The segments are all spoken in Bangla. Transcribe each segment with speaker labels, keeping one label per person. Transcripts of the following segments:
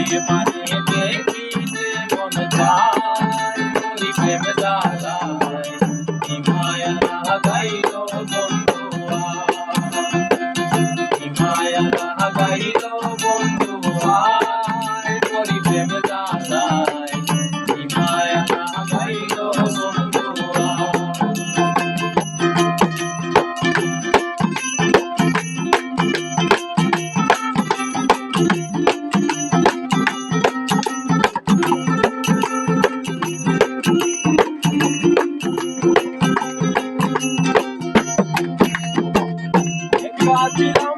Speaker 1: চোখে পানি দেখি যে মন যায়। বলি প্রেম দাদায় হিমায়া না গাইল হিমায়া না গাইল বন্ধু আয় বলি প্রেম দাদায় হিমায়া না গাইল thank you I'll do.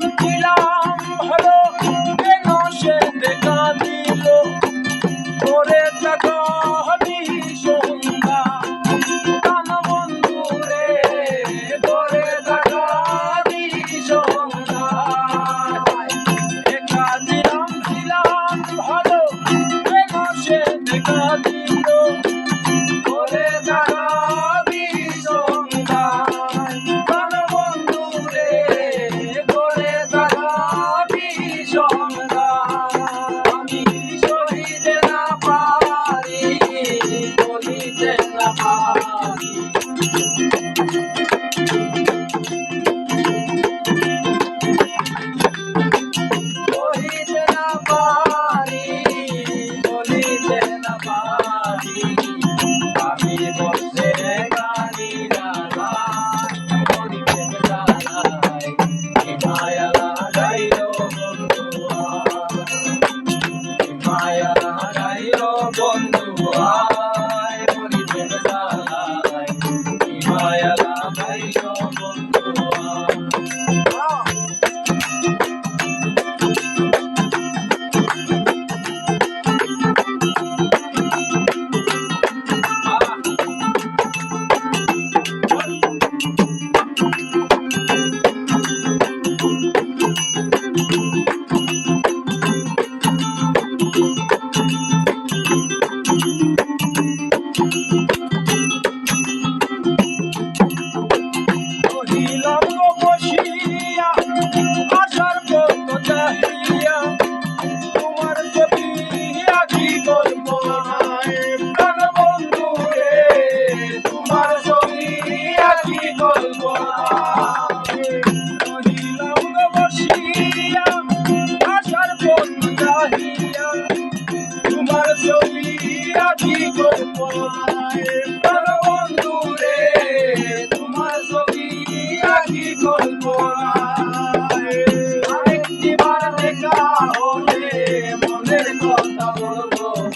Speaker 1: মায়া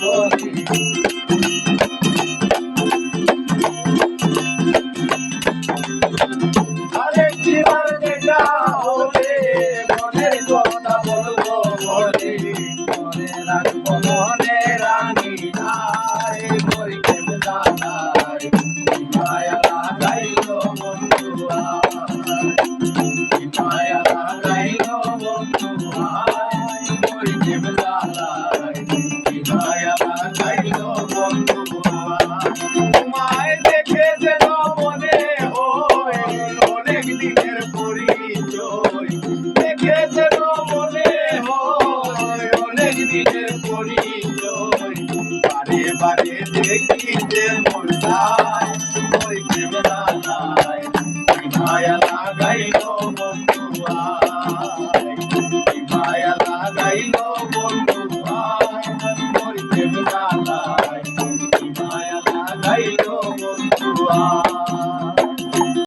Speaker 1: বলি